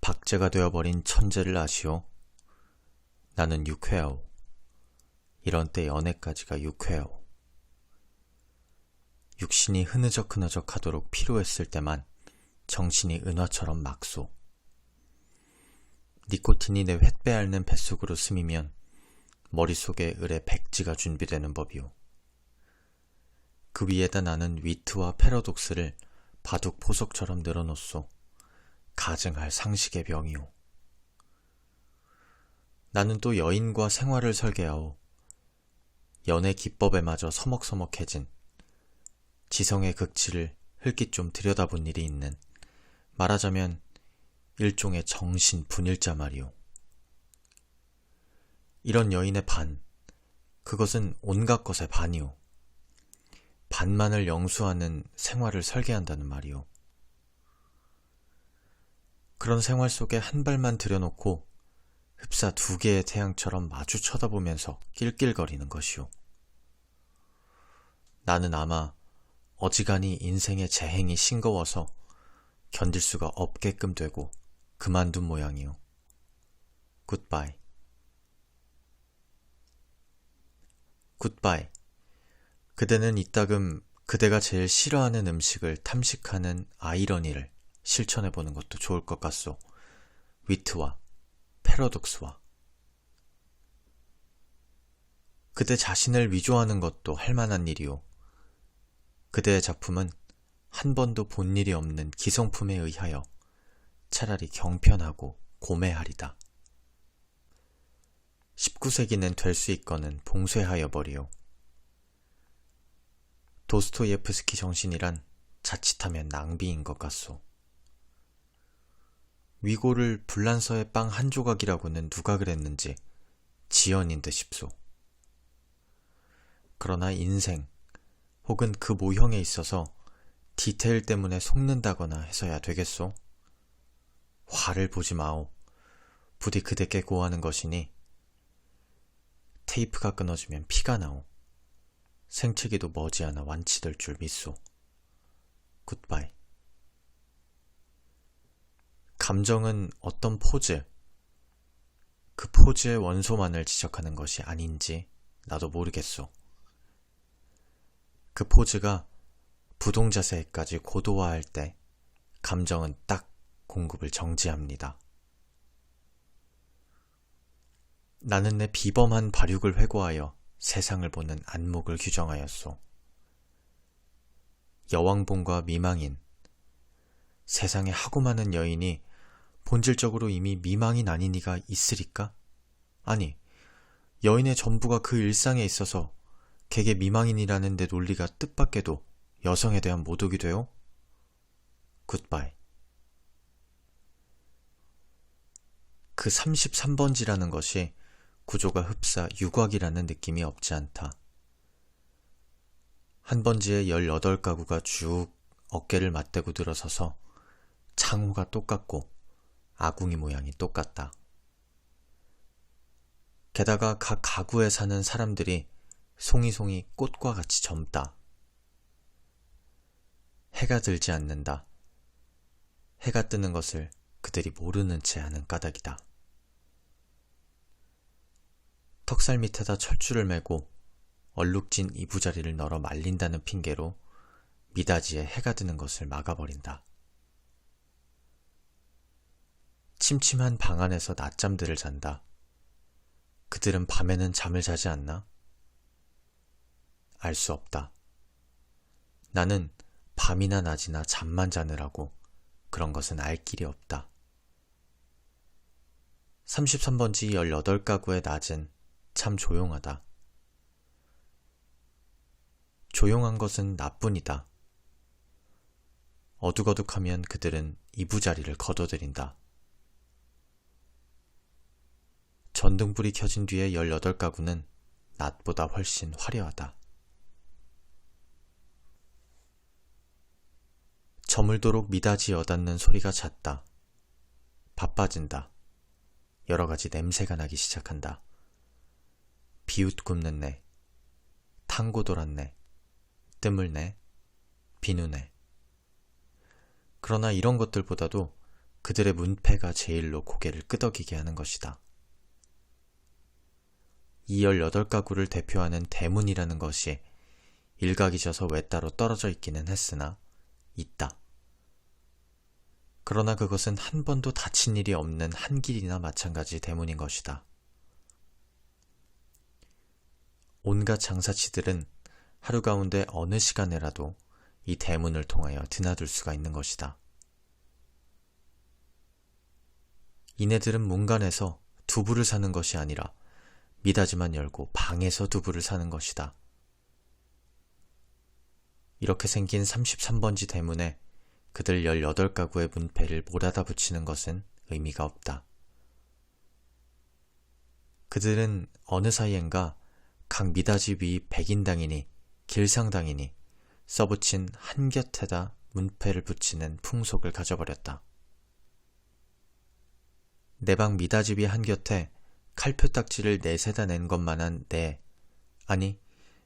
박제가 되어버린 천재를 아시오? 나는 육회하오. 이런 때 연애까지가 육회하오. 육신이 흐느적 흐느적 하도록 필요했을 때만 정신이 은화처럼 막소. 니코틴이 내 횃배 앓는 뱃속으로 스미면 머릿속에 을의 백지가 준비되는 법이오. 그 위에다 나는 위트와 패러독스를 바둑 포석처럼 늘어놓소. 가증할 상식의 병이오. 나는 또 여인과 생활을 설계하오. 연애 기법에 마저 서먹서먹해진 지성의 극치를 흘낏 좀 들여다본 일이 있는 말하자면 일종의 정신 분일자 말이오. 이런 여인의 반, 그것은 온갖 것의 반이오. 반만을 영수하는 생활을 설계한다는 말이오. 그런 생활 속에 한 발만 들여놓고 흡사 두 개의 태양처럼 마주 쳐다보면서 낄낄거리는 것이오. 나는 아마 어지간히 인생의 재행이 싱거워서 견딜 수가 없게끔 되고 그만둔 모양이오. 굿바이. 굿바이. 그대는 이따금 그대가 제일 싫어하는 음식을 탐식하는 아이러니를 실천해 보는 것도 좋을 것 같소. 위트와 패러독스와. 그대 자신을 위조하는 것도 할 만한 일이오. 그대의 작품은 한 번도 본 일이 없는 기성품에 의하여 차라리 경편하고 고매하리다. 19세기는 될 수 있거는 봉쇄하여 버리오. 도스토예프스키 정신이란 자칫하면 낭비인 것 같소. 위고를 불란서의 빵 한 조각이라고는 누가 그랬는지 지연인 듯 싶소. 그러나 인생 혹은 그 모형에 있어서 디테일 때문에 속는다거나 해서야 되겠소? 화를 보지 마오. 부디 그대께 고하는 것이니 테이프가 끊어지면 피가 나오. 생채기도 머지않아 완치될 줄 믿소. 굿바이. 감정은 어떤 포즈, 그 포즈의 원소만을 지적하는 것이 아닌지 나도 모르겠소. 그 포즈가 부동자세까지 고도화할 때 감정은 딱 공급을 정지합니다. 나는 내 비범한 발육을 회고하여 세상을 보는 안목을 규정하였소. 여왕봉과 미망인, 세상에 하고 많은 여인이 본질적으로 이미 미망인 아닌 이가 있으리까? 아니, 여인의 전부가 그 일상에 있어서 개게 미망인이라는 데 논리가 뜻밖에도 여성에 대한 모독이 돼요? 굿바이. 그 33번지라는 것이 구조가 흡사 유곽이라는 느낌이 없지 않다. 한 번지에 18가구가 쭉 어깨를 맞대고 들어서서 창호가 똑같고 아궁이 모양이 똑같다. 게다가 각 가구에 사는 사람들이 송이송이 꽃과 같이 젊다. 해가 들지 않는다. 해가 뜨는 것을 그들이 모르는 채 하는 까닭이다. 턱살 밑에다 철줄을 매고 얼룩진 이부자리를 널어 말린다는 핑계로 미닫이에 해가 드는 것을 막아버린다. 침침한 방 안에서 낮잠들을 잔다. 그들은 밤에는 잠을 자지 않나? 알 수 없다. 나는 밤이나 낮이나 잠만 자느라고 그런 것은 알 길이 없다. 33번지 18가구의 낮은 참 조용하다. 조용한 것은 나뿐이다. 어둑어둑하면 그들은 이부자리를 거둬들인다. 전등불이 켜진 뒤에 18가구는 낮보다 훨씬 화려하다. 저물도록 미닫이 여닫는 소리가 잦다. 바빠진다. 여러 가지 냄새가 나기 시작한다. 비웃 굽는 내, 탕고 돌았네, 뜸을 내, 비누네. 그러나 이런 것들보다도 그들의 문패가 제일로 고개를 끄덕이게 하는 것이다. 이 18가구를 대표하는 대문이라는 것이 일각이 져서 외따로 떨어져 있기는 했으나 있다. 그러나 그것은 한 번도 다친 일이 없는 한 길이나 마찬가지 대문인 것이다. 온갖 장사치들은 하루 가운데 어느 시간에라도 이 대문을 통하여 드나들 수가 있는 것이다. 이네들은 문간에서 두부를 사는 것이 아니라 미닫이만 열고 방에서 두부를 사는 것이다. 이렇게 생긴 33번지 대문에 그들 18가구의 문패를 몰아다 붙이는 것은 의미가 없다. 그들은 어느 사이엔가 각 미닫이 위 백인당이니 길상당이니 써붙인 한 곁에다 문패를 붙이는 풍속을 가져버렸다. 내 방 미닫이 위한 곁에 칼표 딱지를 내세다 낸 것만한 내, 아니,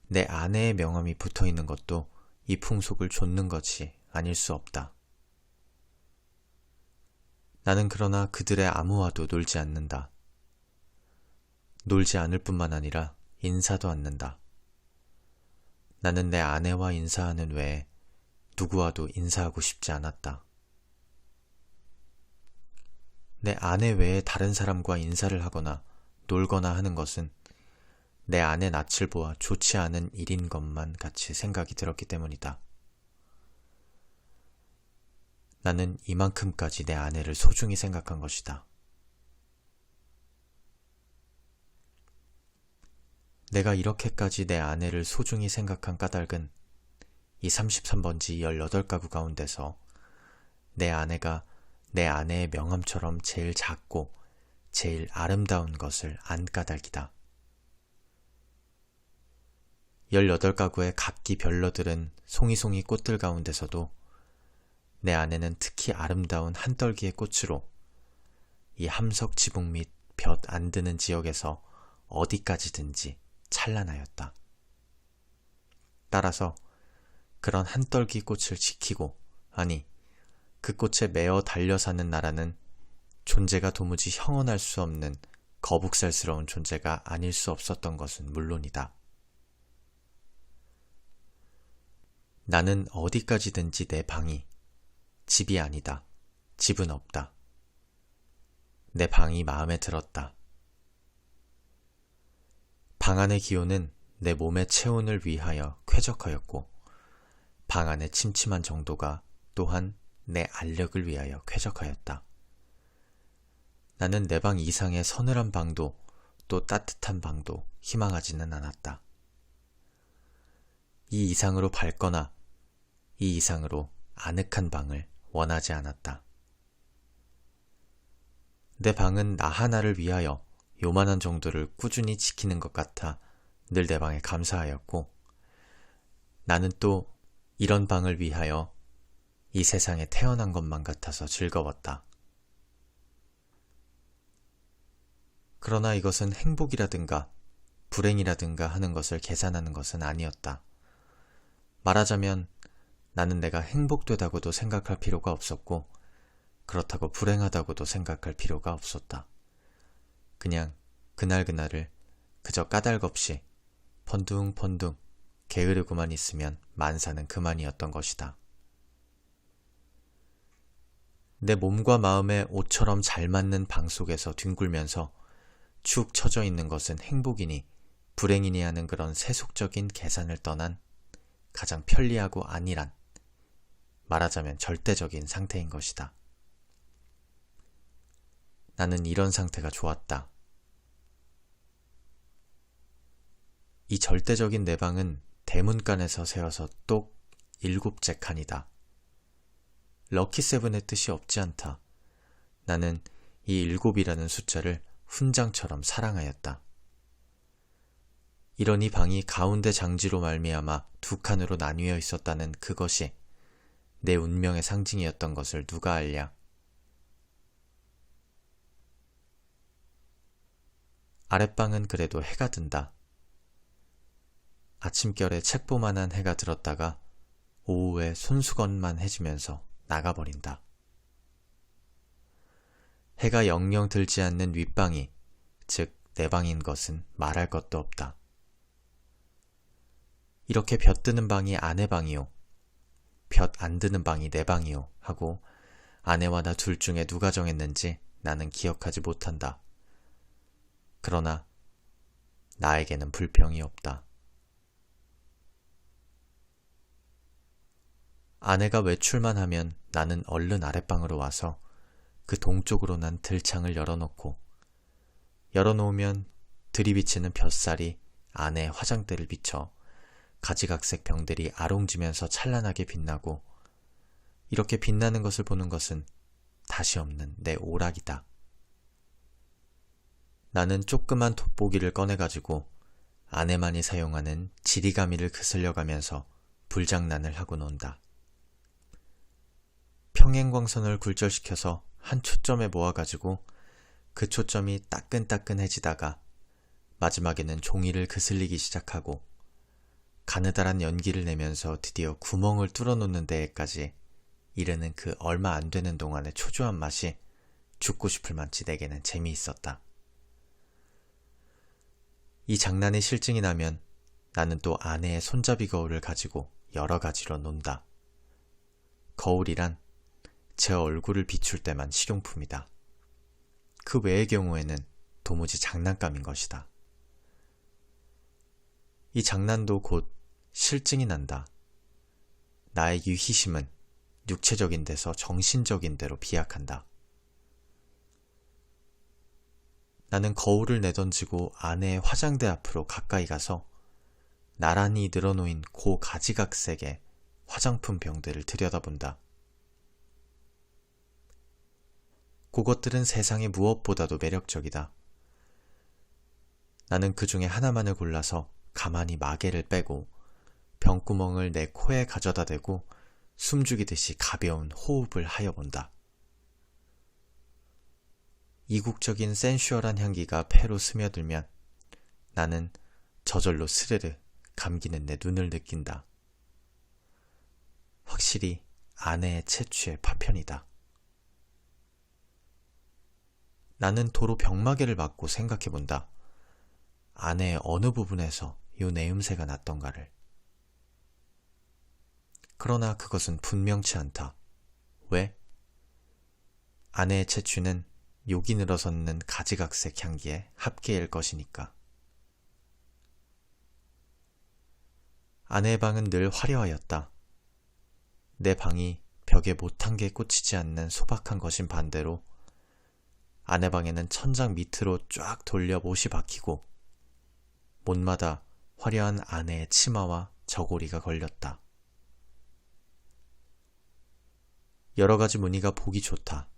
내 아내의 명함이 붙어 있는 것도 이 풍속을 좇는 것이 아닐 수 없다. 나는 그러나 그들의 아무와도 놀지 않는다. 놀지 않을 뿐만 아니라 인사도 않는다. 나는 내 아내와 인사하는 외에 누구와도 인사하고 싶지 않았다. 내 아내 외에 다른 사람과 인사를 하거나 놀거나 하는 것은 내 아내 낯을 보아 좋지 않은 일인 것만 같이 생각이 들었기 때문이다. 나는 이만큼까지 내 아내를 소중히 생각한 것이다. 내가 이렇게까지 내 아내를 소중히 생각한 까닭은 이 33번지 18가구 가운데서 내 아내가 내 아내의 명함처럼 제일 작고 제일 아름다운 것을 안 까닭이다. 18가구의 각기 별로들은 송이송이 꽃들 가운데서도 내 아내는 특히 아름다운 한떨기의 꽃으로 이 함석 지붕 및 볕 안 드는 지역에서 어디까지든지 찬란하였다. 따라서 그런 한떨기 꽃을 지키고, 아니, 그 꽃에 매어 달려 사는 나라는 존재가 도무지 형언할 수 없는 거북살스러운 존재가 아닐 수 없었던 것은 물론이다. 나는 어디까지든지 내 방이 집이 아니다. 집은 없다. 내 방이 마음에 들었다. 방 안의 기온은 내 몸의 체온을 위하여 쾌적하였고, 방 안의 침침한 정도가 또한 내 알력을 위하여 쾌적하였다. 나는 내 방 이상의 서늘한 방도 또 따뜻한 방도 희망하지는 않았다. 이 이상으로 밝거나 이 이상으로 아늑한 방을 원하지 않았다. 내 방은 나 하나를 위하여 요만한 정도를 꾸준히 지키는 것 같아 늘 내 방에 감사하였고, 나는 또 이런 방을 위하여 이 세상에 태어난 것만 같아서 즐거웠다. 그러나 이것은 행복이라든가 불행이라든가 하는 것을 계산하는 것은 아니었다. 말하자면 나는 내가 행복되다고도 생각할 필요가 없었고, 그렇다고 불행하다고도 생각할 필요가 없었다. 그냥 그날그날을 그저 까닭 없이 펀둥펀둥 게으르고만 있으면 만사는 그만이었던 것이다. 내 몸과 마음에 옷처럼 잘 맞는 방 속에서 뒹굴면서 축 처져 있는 것은 행복이니 불행이니 하는 그런 세속적인 계산을 떠난 가장 편리하고 안일한 말하자면 절대적인 상태인 것이다. 나는 이런 상태가 좋았다. 이 절대적인 내 방은 대문간에서 세워서 똑 일곱째 칸이다. 럭키 세븐의 뜻이 없지 않다. 나는 이 일곱이라는 숫자를 훈장처럼 사랑하였다. 이러니 방이 가운데 장지로 말미암아 두 칸으로 나뉘어 있었다는 그것이 내 운명의 상징이었던 것을 누가 알랴? 아랫방은 그래도 해가 든다. 아침결에 책보만한 해가 들었다가 오후에 손수건만 해지면서 나가버린다. 해가 영영 들지 않는 윗방이, 즉, 내 방인 것은 말할 것도 없다. 이렇게 볕 드는 방이 아내 방이요. 볕 안 드는 방이 내 방이요. 하고 아내와 나 둘 중에 누가 정했는지 나는 기억하지 못한다. 그러나 나에게는 불평이 없다. 아내가 외출만 하면 나는 얼른 아랫방으로 와서 그 동쪽으로 난 들창을 열어놓고 열어놓으면 들이비치는 볕살이 아내 화장대를 비춰 가지각색 병들이 아롱지면서 찬란하게 빛나고 이렇게 빛나는 것을 보는 것은 다시 없는 내 오락이다. 나는 조그만 돋보기를 꺼내가지고 아내만이 사용하는 지리가미를 그슬려가면서 불장난을 하고 논다. 평행광선을 굴절시켜서 한 초점에 모아가지고 그 초점이 따끈따끈해지다가 마지막에는 종이를 그슬리기 시작하고 가느다란 연기를 내면서 드디어 구멍을 뚫어놓는 데에까지 이르는 그 얼마 안 되는 동안의 초조한 맛이 죽고 싶을 만치 내게는 재미있었다. 이 장난이 실증이 나면 나는 또 아내의 손잡이 거울을 가지고 여러 가지로 논다. 거울이란 제 얼굴을 비출 때만 식용품이다. 그 외의 경우에는 도무지 장난감인 것이다. 이 장난도 곧 실증이 난다. 나의 유희심은 육체적인 데서 정신적인 데로 비약한다. 나는 거울을 내던지고 아내의 화장대 앞으로 가까이 가서 나란히 늘어놓인 고 가지각색의 화장품 병들을 들여다본다. 그것들은 세상의 무엇보다도 매력적이다. 나는 그 중에 하나만을 골라서 가만히 마개를 빼고 병구멍을 내 코에 가져다 대고 숨죽이듯이 가벼운 호흡을 하여 본다. 이국적인 센슈얼한 향기가 폐로 스며들면 나는 저절로 스르르 감기는 내 눈을 느낀다. 확실히 아내의 채취의 파편이다. 나는 도로 병마개를 맞고 생각해 본다. 아내의 어느 부분에서 요 내음새가 났던가를. 그러나 그것은 분명치 않다. 왜? 아내의 채취는 욕이 늘어섰는 가지각색 향기의 합계일 것이니까. 아내의 방은 늘 화려하였다. 내 방이 벽에 못한 게 꽂히지 않는 소박한 것인 반대로 아내 방에는 천장 밑으로 쫙 돌려 못이 박히고 못마다 화려한 아내의 치마와 저고리가 걸렸다. 여러 가지 무늬가 보기 좋다.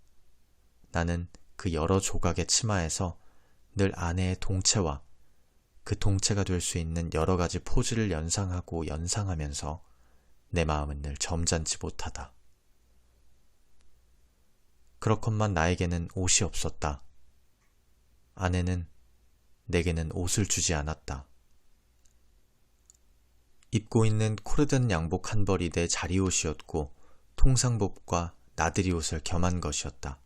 나는 그 여러 조각의 치마에서 늘 아내의 동체와 그 동체가 될 수 있는 여러 가지 포즈를 연상하고 연상하면서 내 마음은 늘 점잖지 못하다. 그렇건만 나에게는 옷이 없었다. 아내는 내게는 옷을 주지 않았다. 입고 있는 코르든 양복 한 벌이 내 자리옷이었고 통상복과 나들이 옷을 겸한 것이었다.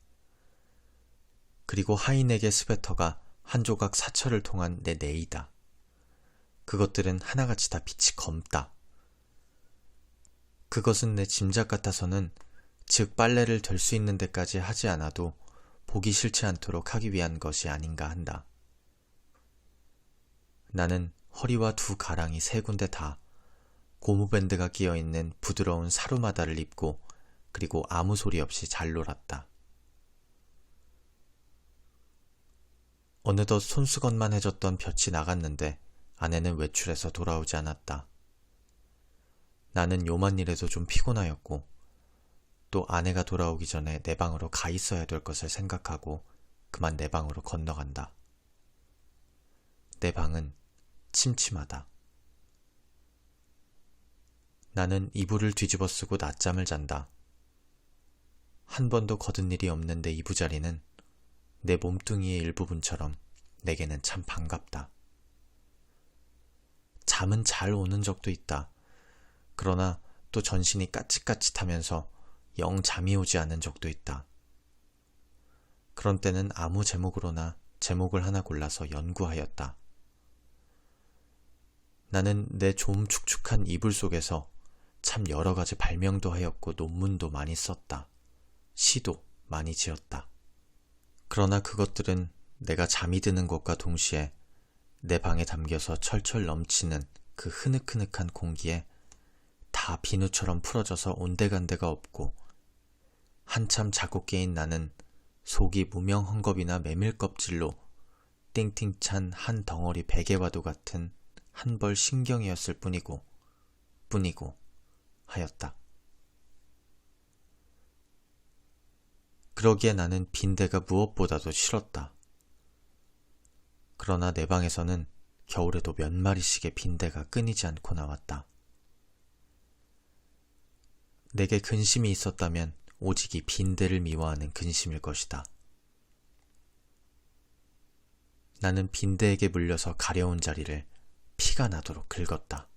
그리고 하이넥의 스웨터가 한 조각 사철을 통한 내 네이다. 그것들은 하나같이 다 빛이 검다. 그것은 내 짐작 같아서는 즉 빨래를 될 수 있는 데까지 하지 않아도 보기 싫지 않도록 하기 위한 것이 아닌가 한다. 나는 허리와 두 가랑이 세 군데 다 고무밴드가 끼어 있는 부드러운 사루마다를 입고 그리고 아무 소리 없이 잘 놀았다. 어느덧 손수건만 해줬던 볕이 나갔는데 아내는 외출해서 돌아오지 않았다. 나는 요만 일해도 좀 피곤하였고 또 아내가 돌아오기 전에 내 방으로 가 있어야 될 것을 생각하고 그만 내 방으로 건너간다. 내 방은 침침하다. 나는 이불을 뒤집어 쓰고 낮잠을 잔다. 한 번도 거둔 일이 없는 내 이부자리는 내 몸뚱이의 일부분처럼 내게는 참 반갑다. 잠은 잘 오는 적도 있다. 그러나 또 전신이 까칫까칫하면서 영 잠이 오지 않은 적도 있다. 그런 때는 아무 제목으로나 제목을 하나 골라서 연구하였다. 나는 내 좀 축축한 이불 속에서 참 여러 가지 발명도 하였고 논문도 많이 썼다. 시도 많이 지었다. 그러나 그것들은 내가 잠이 드는 것과 동시에 내 방에 담겨서 철철 넘치는 그 흐느흐느한 공기에 다 비누처럼 풀어져서 온데간데가 없고 한참 자고 깨인 나는 속이 무명 헝겊이나 메밀 껍질로 띵띵 찬한 덩어리 베개와도 같은 한 벌 신경이었을 뿐이고 뿐이고 하였다. 그러기에 나는 빈대가 무엇보다도 싫었다. 그러나 내 방에서는 겨울에도 몇 마리씩의 빈대가 끊이지 않고 나왔다. 내게 근심이 있었다면 오직 이 빈대를 미워하는 근심일 것이다. 나는 빈대에게 물려서 가려운 자리를 피가 나도록 긁었다.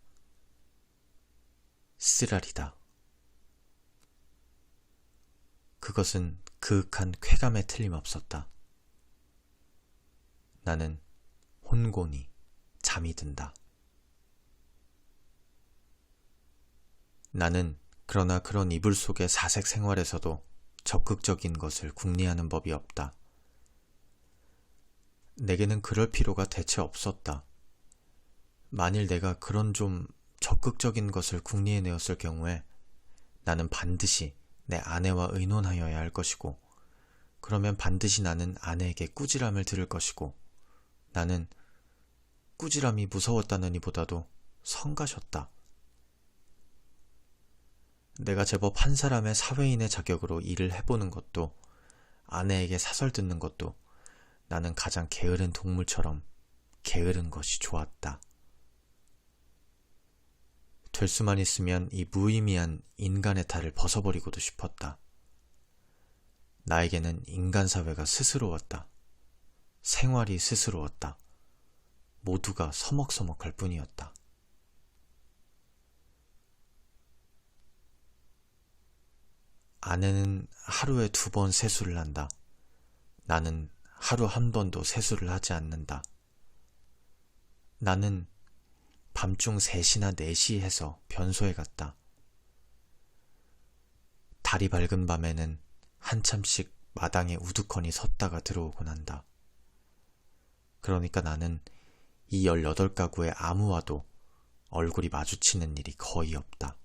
쓰라리다. 그것은 그윽한 쾌감에 틀림없었다. 나는 혼곤히 잠이 든다. 나는 그러나 그런 이불 속의 사색 생활에서도 적극적인 것을 궁리하는 법이 없다. 내게는 그럴 필요가 대체 없었다. 만일 내가 그런 좀 적극적인 것을 궁리해내었을 경우에 나는 반드시 내 아내와 의논하여야 할 것이고, 그러면 반드시 나는 아내에게 꾸지람을 들을 것이고, 나는 꾸지람이 무서웠다느니 보다도 성가셨다. 내가 제법 한 사람의 사회인의 자격으로 일을 해보는 것도, 아내에게 사설 듣는 것도 나는 가장 게으른 동물처럼 게으른 것이 좋았다. 될 수만 있으면 이 무의미한 인간의 탈을 벗어버리고도 싶었다. 나에게는 인간 사회가 스스로웠다. 생활이 스스로웠다. 모두가 서먹서먹할 뿐이었다. 아내는 하루에 두 번 세수를 한다. 나는 하루 한 번도 세수를 하지 않는다. 나는 밤중 3시나 4시 해서 변소에 갔다. 달이 밝은 밤에는 한참씩 마당에 우두커니 섰다가 들어오곤 한다. 그러니까 나는 이 18가구의 아무와도 얼굴이 마주치는 일이 거의 없다.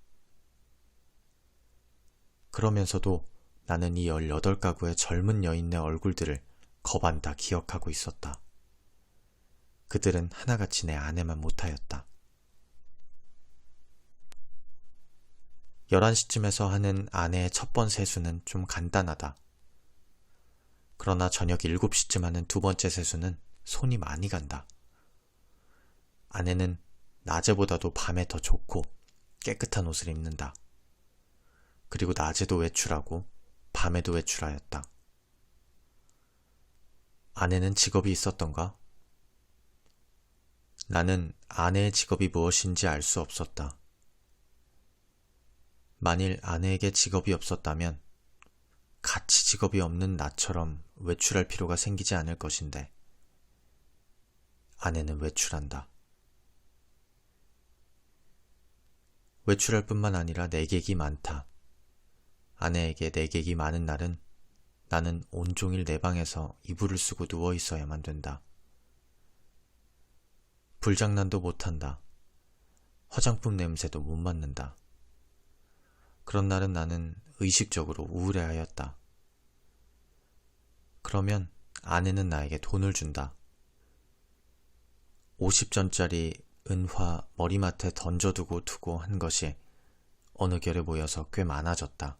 그러면서도 나는 이 18가구의 젊은 여인네 얼굴들을 거반다 기억하고 있었다. 그들은 하나같이 내 아내만 못하였다. 11시쯤에서 하는 아내의 첫 번 세수는 좀 간단하다. 그러나 저녁 7시쯤 하는 두 번째 세수는 손이 많이 간다. 아내는 낮에보다도 밤에 더 좋고 깨끗한 옷을 입는다. 그리고 낮에도 외출하고 밤에도 외출하였다. 아내는 직업이 있었던가? 나는 아내의 직업이 무엇인지 알 수 없었다. 만일 아내에게 직업이 없었다면 같이 직업이 없는 나처럼 외출할 필요가 생기지 않을 것인데 아내는 외출한다. 외출할 뿐만 아니라 내객이 많다. 아내에게 내객이 많은 날은 나는 온종일 내 방에서 이불을 쓰고 누워 있어야만 된다. 불장난도 못한다. 화장품 냄새도 못 맡는다. 그런 날은 나는 의식적으로 우울해하였다. 그러면 아내는 나에게 돈을 준다. 50전짜리 은화 머리맡에 던져두고 두고 한 것이 어느 결에 모여서 꽤 많아졌다.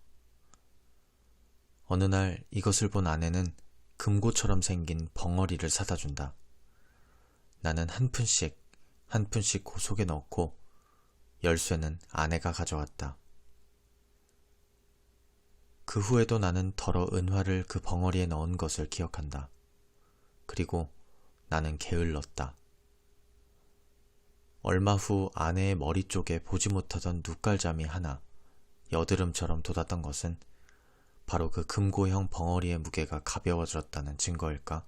어느 날 이것을 본 아내는 금고처럼 생긴 벙어리를 사다 준다. 나는 한 푼씩 한 푼씩 그 속에 넣고 열쇠는 아내가 가져왔다. 그 후에도 나는 더러 은화를 그 벙어리에 넣은 것을 기억한다. 그리고 나는 게을렀다. 얼마 후 아내의 머리 쪽에 보지 못하던 눈깔잠이 하나 여드름처럼 돋았던 것은 바로 그 금고형 벙어리의 무게가 가벼워졌다는 증거일까?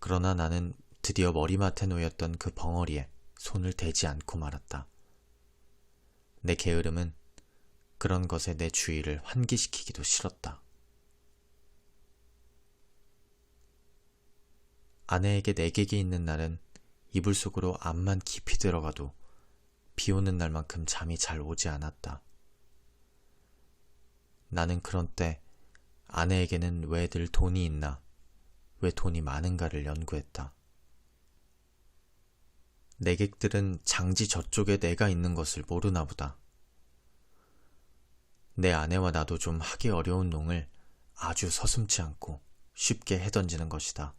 그러나 나는 드디어 머리맡에 놓였던 그 벙어리에 손을 대지 않고 말았다. 내 게으름은 그런 것에 내 주의를 환기시키기도 싫었다. 아내에게 내객이 있는 날은 이불 속으로 암만 깊이 들어가도 비 오는 날만큼 잠이 잘 오지 않았다. 나는 그런 때 아내에게는 왜 늘 돈이 있나, 왜 돈이 많은가를 연구했다. 내객들은 장지 저쪽에 내가 있는 것을 모르나 보다. 내 아내와 나도 좀 하기 어려운 농을 아주 서슴지 않고 쉽게 해던지는 것이다.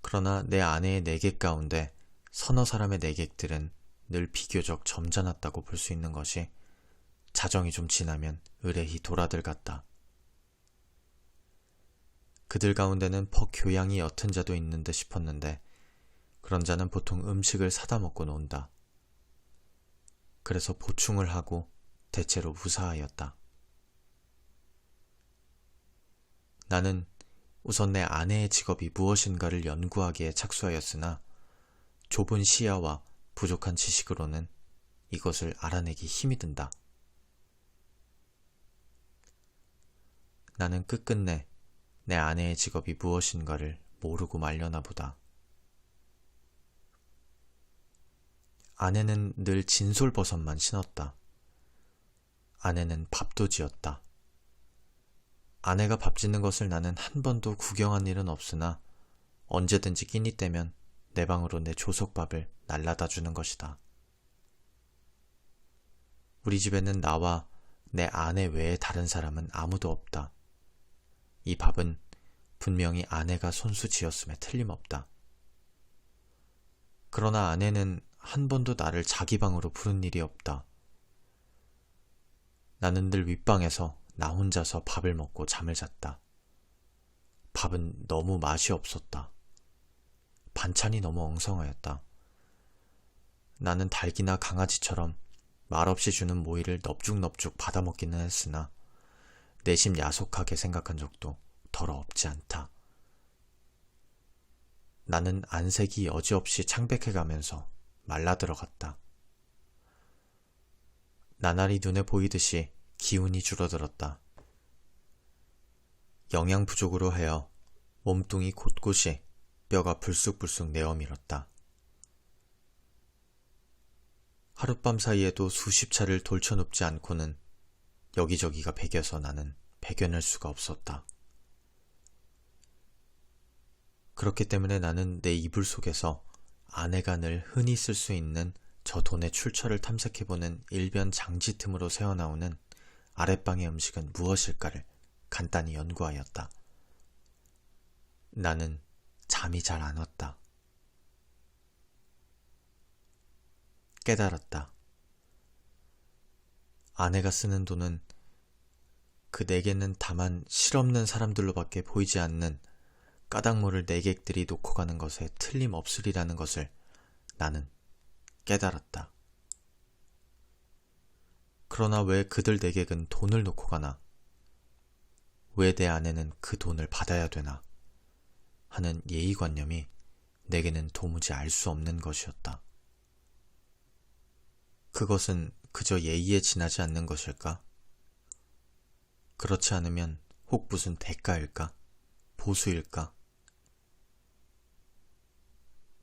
그러나 내 아내의 내객 가운데 서너 사람의 내객들은 늘 비교적 점잖았다고 볼 수 있는 것이 자정이 좀 지나면 의뢰히 돌아들 같다. 그들 가운데는 퍽 교양이 옅은 자도 있는 듯 싶었는데 그런 자는 보통 음식을 사다 먹고 논다. 그래서 보충을 하고 대체로 무사하였다. 나는 우선 내 아내의 직업이 무엇인가를 연구하기에 착수하였으나 좁은 시야와 부족한 지식으로는 이것을 알아내기 힘이 든다. 나는 끝끝내 내 아내의 직업이 무엇인가를 모르고 말려나 보다. 아내는 늘 진솔버섯만 신었다. 아내는 밥도 지었다. 아내가 밥 짓는 것을 나는 한 번도 구경한 일은 없으나 언제든지 끼니 때면 내 방으로 내 조석밥을 날라다 주는 것이다. 우리 집에는 나와 내 아내 외에 다른 사람은 아무도 없다. 이 밥은 분명히 아내가 손수 지었음에 틀림없다. 그러나 아내는 한 번도 나를 자기 방으로 부른 일이 없다. 나는 늘 윗방에서 나 혼자서 밥을 먹고 잠을 잤다. 밥은 너무 맛이 없었다. 반찬이 너무 엉성하였다. 나는 닭이나 강아지처럼 말없이 주는 모이를 넙죽넙죽 받아먹기는 했으나 내심 야속하게 생각한 적도 덜어 없지 않다. 나는 안색이 여지없이 창백해가면서 말라들어갔다. 나날이 눈에 보이듯이 기운이 줄어들었다. 영양 부족으로 하여 몸뚱이 곳곳이 뼈가 불쑥불쑥 내어밀었다. 하룻밤 사이에도 수십 차를 돌쳐눕지 않고는 여기저기가 배겨서 나는 배겨낼 수가 없었다. 그렇기 때문에 나는 내 이불 속에서 아내가 늘 흔히 쓸 수 있는 저 돈의 출처를 탐색해보는 일변 장지 틈으로 새어나오는 아랫방의 음식은 무엇일까를 간단히 연구하였다. 나는 잠이 잘 안 왔다. 깨달았다. 아내가 쓰는 돈은 그 내게는 다만 실없는 사람들로밖에 보이지 않는 까닭모를 내객들이 놓고 가는 것에 틀림없으리라는 것을 나는 깨달았다. 그러나 왜 그들 내객은 돈을 놓고 가나? 왜 내 아내는 그 돈을 받아야 되나? 하는 예의관념이 내게는 도무지 알 수 없는 것이었다. 그것은 그저 예의에 지나지 않는 것일까? 그렇지 않으면 혹 무슨 대가일까? 보수일까?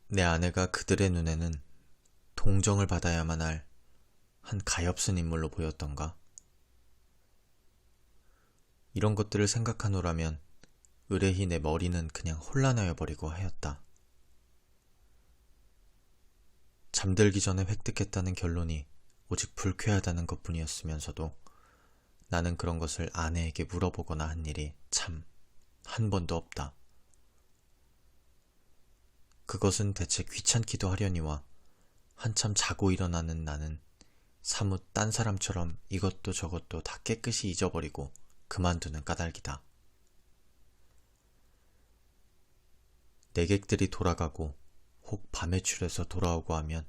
내 아내가 그들의 눈에는 동정을 받아야만 할 한 가엾은 인물로 보였던가? 이런 것들을 생각하노라면 의뢰히 내 머리는 그냥 혼란하여 버리고 하였다. 잠들기 전에 획득했다는 결론이 오직 불쾌하다는 것 뿐이었으면서도 나는 그런 것을 아내에게 물어보거나 한 일이 참 한 번도 없다. 그것은 대체 귀찮기도 하려니와 한참 자고 일어나는 나는 사뭇 딴 사람처럼 이것도 저것도 다 깨끗이 잊어버리고 그만두는 까닭이다. 내객들이 돌아가고 혹 밤에 출해서 돌아오고 하면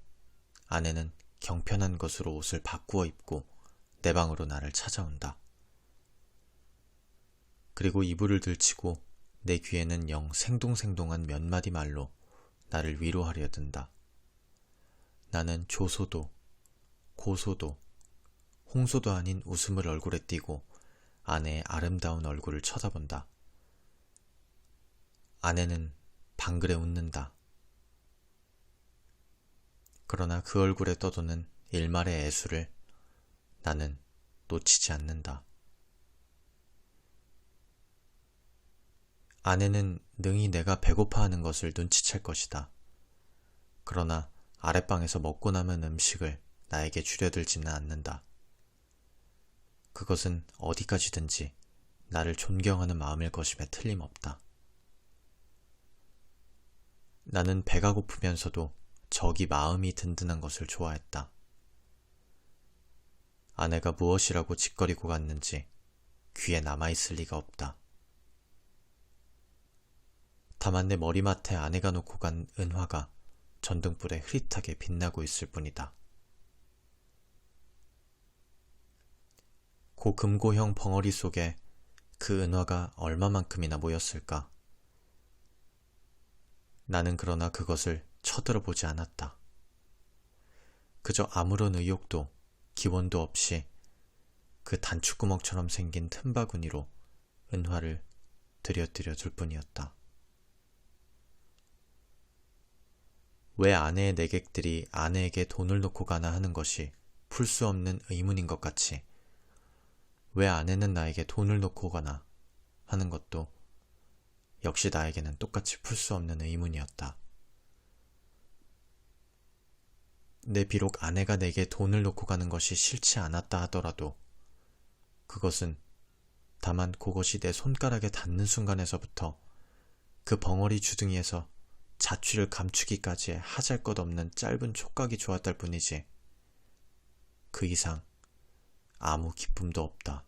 아내는 경편한 것으로 옷을 바꾸어 입고 내 방으로 나를 찾아온다. 그리고 이불을 들치고 내 귀에는 영 생동생동한 몇 마디 말로 나를 위로하려 든다. 나는 조소도, 고소도, 홍소도 아닌 웃음을 얼굴에 띠고 아내의 아름다운 얼굴을 쳐다본다. 아내는 방글에 웃는다. 그러나 그 얼굴에 떠도는 일말의 애수를 나는 놓치지 않는다. 아내는 능히 내가 배고파하는 것을 눈치챌 것이다. 그러나 아랫방에서 먹고 남은 음식을 나에게 줄여들지는 않는다. 그것은 어디까지든지 나를 존경하는 마음일 것임에 틀림없다. 나는 배가 고프면서도 적이 마음이 든든한 것을 좋아했다. 아내가 무엇이라고 짓거리고 갔는지 귀에 남아있을 리가 없다. 다만 내 머리맡에 아내가 놓고 간 은화가 전등불에 흐릿하게 빛나고 있을 뿐이다. 고 금고형 벙어리 속에 그 은화가 얼마만큼이나 모였을까? 나는 그러나 그것을 쳐들어보지 않았다. 그저 아무런 의욕도 기원도 없이 그 단추구멍처럼 생긴 틈바구니로 은화를 들여들여 둘 뿐이었다. 왜 아내의 내객들이 아내에게 돈을 놓고 가나 하는 것이 풀 수 없는 의문인 것 같이 왜 아내는 나에게 돈을 놓고 가나 하는 것도 역시 나에게는 똑같이 풀 수 없는 의문이었다. 내 비록 아내가 내게 돈을 놓고 가는 것이 싫지 않았다 하더라도 그것은 다만 그것이 내 손가락에 닿는 순간에서부터 그 벙어리 주둥이에서 자취를 감추기까지의 하잘 것 없는 짧은 촉각이 좋았달 뿐이지 그 이상 아무 기쁨도 없다.